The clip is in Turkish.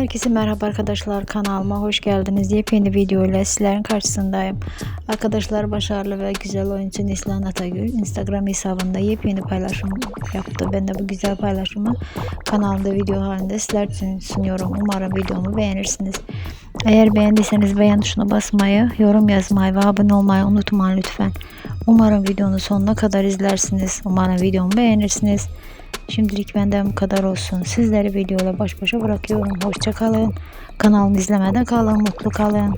Herkese merhaba arkadaşlar kanalıma hoş geldiniz. Yepyeni video ile sizlerin karşısındayım. Arkadaşlar başarılı ve güzel oyuncu Neslihan Atagül Instagram hesabında yepyeni paylaşım yaptı. Ben de bu güzel paylaşımı kanalımda video halinde sizler için sunuyorum. Umarım videomu beğenirsiniz. Eğer beğendiyseniz beğen tuşuna basmayı, yorum yazmayı ve abone olmayı unutmayın lütfen. Umarım videonun sonuna kadar izlersiniz. Umarım videomu beğenirsiniz. Şimdilik benden bu kadar olsun. Sizleri videoyla baş başa bırakıyorum. Hoşça kalın. Kanalımı izlemeden kalın. Mutlu kalın.